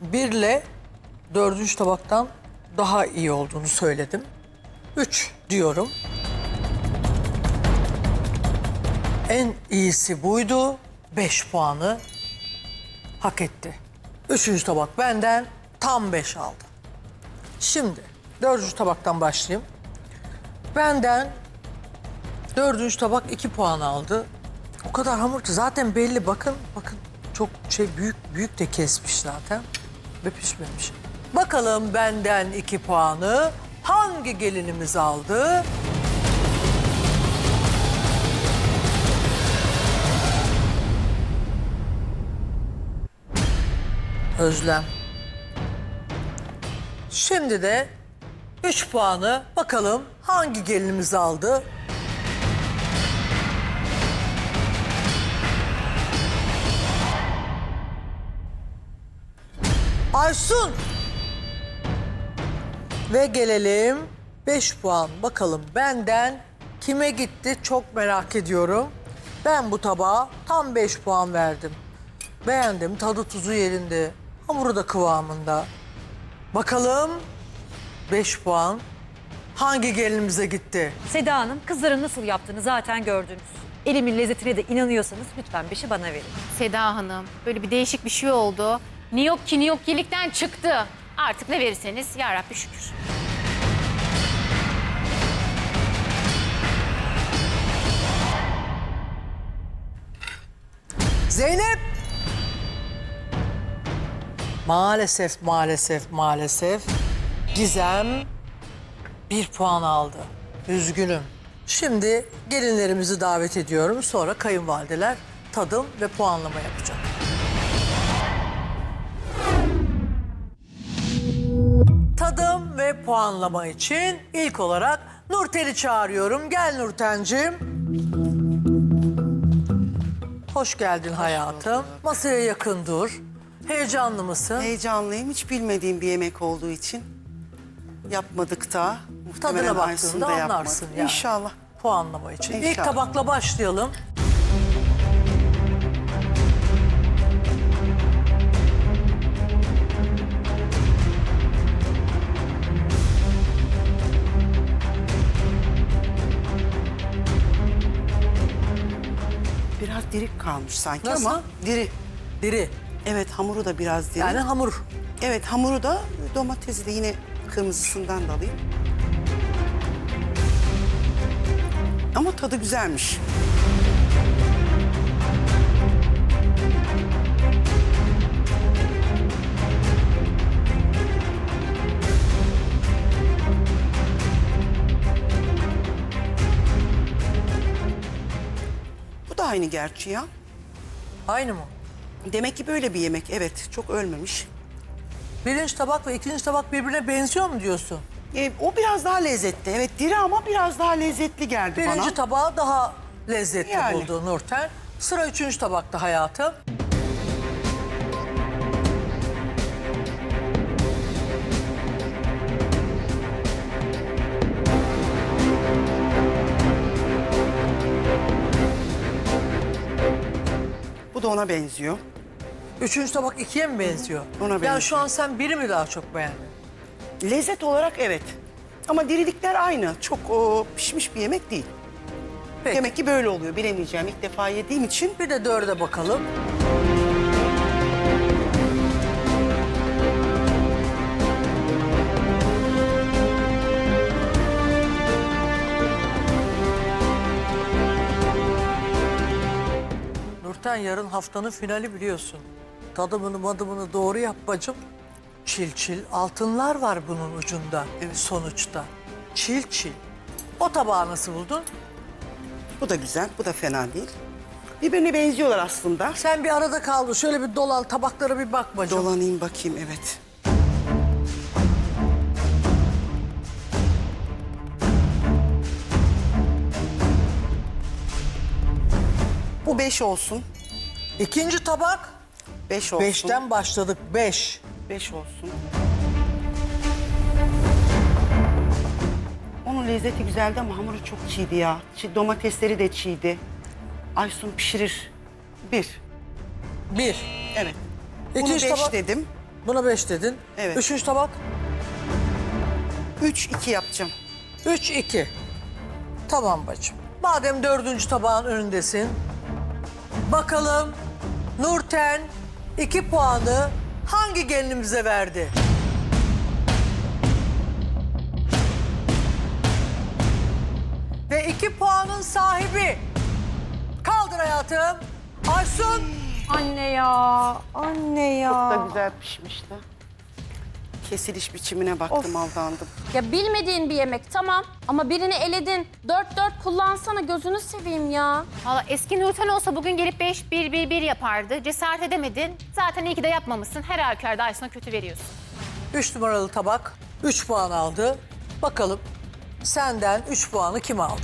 birle dördüncü tabaktan daha iyi olduğunu söyledim. Üç diyorum. En iyisi buydu. Beş puanı hak etti. Üçüncü tabak benden tam beş aldı. Şimdi dördüncü tabaktan başlayayım. Benden dördüncü tabak iki puan aldı. O kadar hamur ki zaten belli bakın bakın çok şey büyük büyük de kesmiş zaten ve. Bakalım benden iki puanı hangi gelinimiz aldı? Özlem. Şimdi de 3 puanı bakalım hangi gelinimiz aldı? Aysun. Ve gelelim 5 puan. Bakalım benden kime gitti çok merak ediyorum. Ben bu tabağa tam 5 puan verdim. Beğendim. Tadı tuzu yerinde. Hamuru da kıvamında. Bakalım 5 puan hangi gelinimize gitti? Seda Hanım kızların nasıl yaptığını zaten gördünüz. Elimin lezzetine de inanıyorsanız lütfen beşi bana verin. Seda Hanım böyle bir değişik bir şey oldu. Niyokki niyokkilikten çıktı. Artık ne verirseniz ya Rabbi şükür. Zeynep. Maalesef, maalesef, maalesef. Gizem bir puan aldı. Üzgünüm. Şimdi gelinlerimizi davet ediyorum. Sonra kayınvalideler tadım ve puanlama yapacak. Tadım ve puanlama için ilk olarak Nurten'i çağırıyorum. Gel Nurten'cim. Hoş geldin hayatım. Masaya yakın dur. Heyecanlı mısın? Heyecanlıyım. Hiç bilmediğim bir yemek olduğu için. Yapmadık da. Muhtemelen Tadına Aysun baktığında da yapmadı. anlarsın yani. İnşallah. Puanlama için. İlk İnşallah. tabakla başlayalım. Dirik kalmış sanki Nasıl? ama diri. Diri. Evet hamuru da biraz diri. Yani hamur. Evet hamuru da domatesi de yine kırmızısından da alayım. Ama tadı güzelmiş. Aynı gerçi ya. Aynı mı? Demek ki böyle bir yemek. Evet, çok ölmemiş. Birinci tabak ve ikinci tabak birbirine benziyor mu diyorsun? E, o biraz daha lezzetli. Evet, diri ama biraz daha lezzetli geldi Birinci bana. tabağı daha lezzetli Yani. buldu Nurten. Sıra üçüncü tabakta hayatım. Da ona benziyor. Üçüncü tabak ikiye mi benziyor? Ona Yani benziyor. şu an sen biri mi daha çok beğendin? Lezzet olarak evet. Ama dirilikler aynı. Çok o, pişmiş bir yemek değil. Peki. Demek ki böyle oluyor. Bilemeyeceğim. İlk defa yediğim için. Bir de dörde bakalım. Nurten yarın haftanın finali biliyorsun. Tadımını madımını doğru yap bacım. Çil çil altınlar var bunun ucunda sonuçta. Çil çil. O tabağı nasıl buldun? Bu da güzel. Bu da fena değil. Birbirine benziyorlar aslında. Sen bir arada kaldın. Şöyle bir dolal tabaklara bir bak bacım. Dolanayım bakayım evet. Bu beş olsun. İkinci tabak. Beş olsun. Beşten başladık. Beş. Beş olsun. Onun lezzeti güzeldi ama hamuru çok çiğdi ya. Çi- Domatesleri de çiğdi. Aysun pişirir. Bir. Bir. Evet. Bunu beş tabak. dedim. Buna 5 dedin. Evet. Üçüncü tabak 3-2 yapacağım. 3 2. Tamam bacım. Madem dördüncü tabağın önündesin. Bakalım Nurten 2 puanı hangi gelinimize verdi? Ve 2 puanın sahibi. Kaldır hayatım. Aysun. Anne ya, anne ya. Da güzel pişmişti. Kesiliş biçimine baktım aldandım. Ya bilmediğin bir yemek tamam ama birini eledin. Dört dört kullansana gözünü seveyim ya. Valla eski Nurten olsa bugün gelip 5-1-1-1 yapardı. Cesaret edemedin. Zaten iyi ki de yapmamışsın. Her halükarda Aysun'a kötü veriyorsun. 3 numaralı tabak 3 puan aldı. Bakalım senden 3 puanı kim aldı?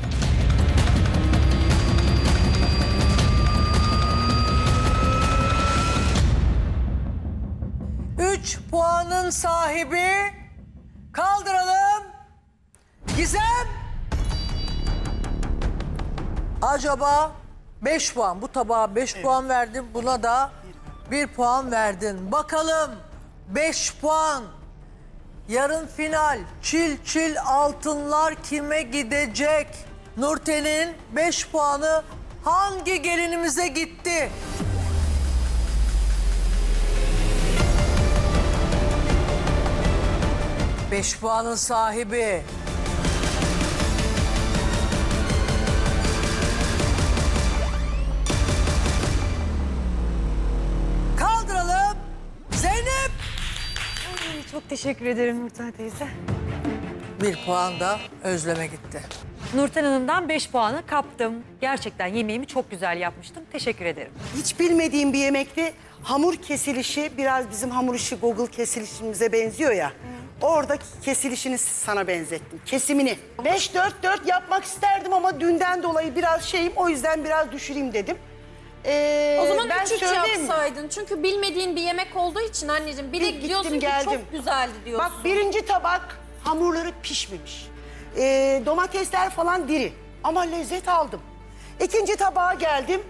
Üç puanın sahibi kaldıralım. Gizem. Acaba 5 puan bu tabağa 5 puan verdin buna da 1 puan verdin. Bakalım 5 puan Yarın final çil çil altınlar kime gidecek? Nurten'in 5 puanı hangi gelinimize gitti? Beş puanın sahibi. Kaldıralım. Zeynep. Çok teşekkür ederim Nurten teyze. Bir puan da Özlem'e gitti. Nurten Hanım'dan 5 puanı kaptım. Gerçekten yemeğimi çok güzel yapmıştım. Teşekkür ederim. Hiç bilmediğim bir yemekti. Hamur kesilişi biraz bizim hamur işi Google kesilişimize benziyor ya. Oradaki kesilişini sana benzettim. Kesimini. 5-4-4 yapmak isterdim ama dünden dolayı biraz şeyim. O yüzden biraz düşüreyim dedim. Ee, O zaman ben üç üç söyleyeyim mi? yapsaydın. Çünkü bilmediğin bir yemek olduğu için anneciğim. Bir de gittim, diyorsun ki geldim. çok güzeldi diyorsun. Bak birinci tabak hamurları pişmemiş. Ee, domatesler falan diri ama lezzet aldım. İkinci tabağa geldim.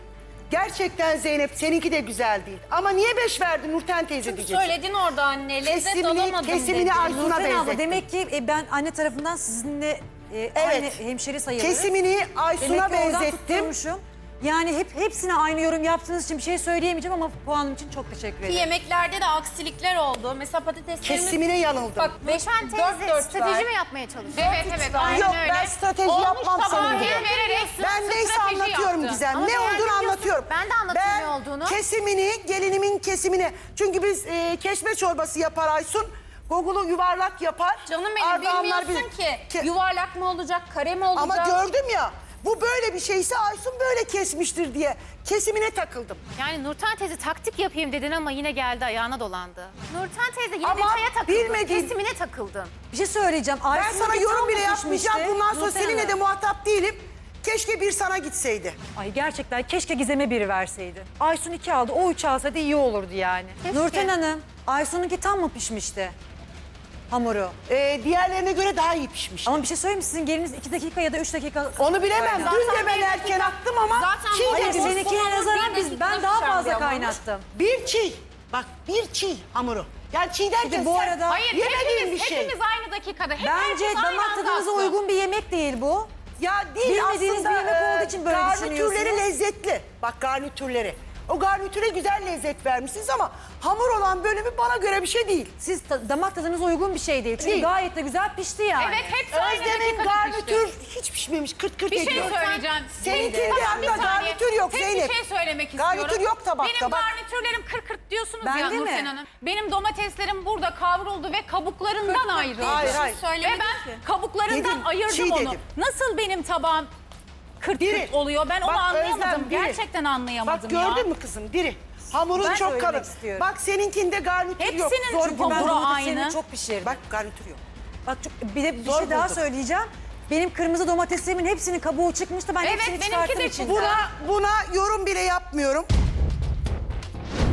Gerçekten Zeynep seninki de güzel değil. Ama niye beş verdin Nurten teyze diyeceksin. Söyledin orada anne. Lezzet Kesimini- alamadım kesimini dedin. Aysun'a Nurten abla demek ki e, ben anne tarafından sizinle e, aynı hemşeri sayılırız. Kesimini Demek Aysun'a ki oradan benzettim. tutturmuşum. Yani hep hepsine aynı yorum yaptığınız için bir şey söyleyemeyeceğim ama puanım için çok teşekkür Ki ederim. yemeklerde de aksilikler oldu. Mesela patateslerimiz... Kesimine yanıldım. Bak Nurten teyze strateji mi yapmaya çalışıyor? Evet evet aynen Yok öyle. ben strateji Olmuş yapmam tabağı hem vererek Ben neyse strateji anlatıyorum yaptı. Gizem. Ama ne beğendim olduğunu diyorsun. anlatıyorum. Ben de anlatıyorum Ben ne olduğunu. kesimini, gelinimin kesimini. Çünkü biz e, keşme çorbası yapar Aysun. Google'u yuvarlak yapar. Canım benim Ardahanlar bilmiyorsun bilir. ki. Ke- Yuvarlak mı olacak, kare mi olacak? Ama gördüm ya. Bu böyle bir şeyse Aysun böyle kesmiştir diye kesimine takıldım. Yani Nurten teyze taktik yapayım dedin ama yine geldi ayağına dolandı. Nurten teyze yine Ama detaya takıldın. bilmediğin- Kesimine takıldın. Bir şey söyleyeceğim. Ben Aysun'un sana bir yorum bile pişmişti. yapmayacağım. Bundan sonra Nurten seninle Hanım. de muhatap değilim. Keşke bir sana gitseydi. Ay gerçekten keşke Gizem'e biri verseydin. Aysun iki aldı, o üç alsaydı iyi olurdu yani. Keşke. Nurten Hanım, Aysun'unki tam mı pişmişti? Hamuru. Ee, diğerlerine göre daha iyi pişmiş. Ama bir şey söyleyeyim mi? Sizin geliniz iki dakika ya da üç dakika... Onu bilemem. Kaynattı. Dün de ben erken attım ama Zaten çiğ Hayır seninkine nazaran biz, ben daha fazla kaynattım. Bir çiğ. Bak bir çiğ hamuru. Yani çiğ derken Peki bu sen arada- Hayır yemediğin hepimiz, bir şey. hepimiz aynı dakikada. Hep Bence damak anda tadınıza uygun bir yemek değil bu. Ya değil Bilmediğiniz aslında bir yemek e, olduğu için böyle garnitürleri düşünüyorsunuz. lezzetli. Bak garnitürleri. O garnitüre güzel lezzet vermişsiniz ama hamur olan bölümü bana göre bir şey değil. Siz ta- damak tadınıza uygun bir şey değil. Çünkü Değil. gayet de güzel pişti yani. Evet hepsi aynı Özlem'in dakikada garnitür pişti. hiç pişmemiş. Kırt kırt Bir şey ediyor. söyleyeceğim. Seninkinde Tamam, bir hatta saniye. garnitür yok Tek Zeynep. bir şey söylemek istiyorum. Garnitür yok tabakta, Benim bak. garnitürlerim kırk kırk diyorsunuz Bende ya mi? Nurten Hanım. Benim domateslerim burada kavruldu ve kabuklarından ayrıldı. Hayır, hayır. Ve ben kabuklarından Dedim, ayırdım çiğ onu. dedim. Nasıl benim tabağım kırk Diri. kırk oluyor? Ben onu Bak anlayamadım. Özlem, diri. Gerçekten anlayamadım Bak ya. gördün mü kızım diri. Hamurun Ben çok söylemek kalın. istiyorum. Bak seninkinde garnitür yok. Hepsinin Zor çünkü ben hamuru aynı. çok pişirdim. Bak garnitür yok. Bak çok, bir de bir Zor şey daha buldum. söyleyeceğim. Benim kırmızı domateslerimin hepsinin kabuğu çıkmıştı. Ben Evet, hepsini benimki çıkarttım de içinden. çıktı. Buna, buna yorum bile yapmıyorum.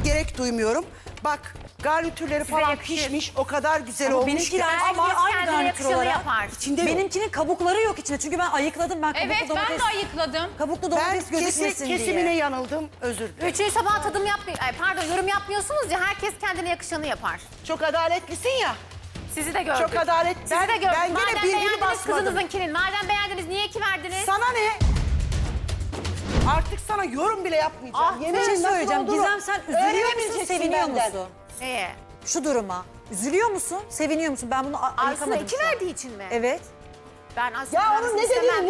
Gerek duymuyorum. Bak Garnitürleri Size falan yakışır. pişmiş. O kadar güzel Ama olmuş ki. benimkiler Herkes ama aynı kendine garnitür yakışanı olarak. yapar. İçinde yok. Benimkinin kabukları yok içinde çünkü ben ayıkladım ben kabuklu Evet ben domates. de ayıkladım. Kabuklu Ben domates gözükmesin kesin, diye. kesimine yanıldım. Özür dilerim. Üçüncü sabah tadım yapmıyor. Ay, pardon yorum yapmıyorsunuz ya herkes kendine yakışanı yapar. Çok adaletlisin ya. Sizi de gördük. Çok adalet. Sizi Ben- de gördük. ben gene Madem virgülü beğendiniz basmadım. kızınızınkinin. Madem beğendiniz niye iki verdiniz? Sana ne? Artık sana yorum bile yapmayacağım. Ah, Yemeğin Bir şey nasıl söyleyeceğim. olduğunu Gizem sen üzülüyor musun, öğrenemeyeceksin seviniyor benden. musun? Neye? Şu duruma. Üzülüyor musun, seviniyor musun? Ben bunu a- Aslında ayıkamadım iki şu an. verdiği için mi? Evet. Ben aslında Ya onun ne dediğini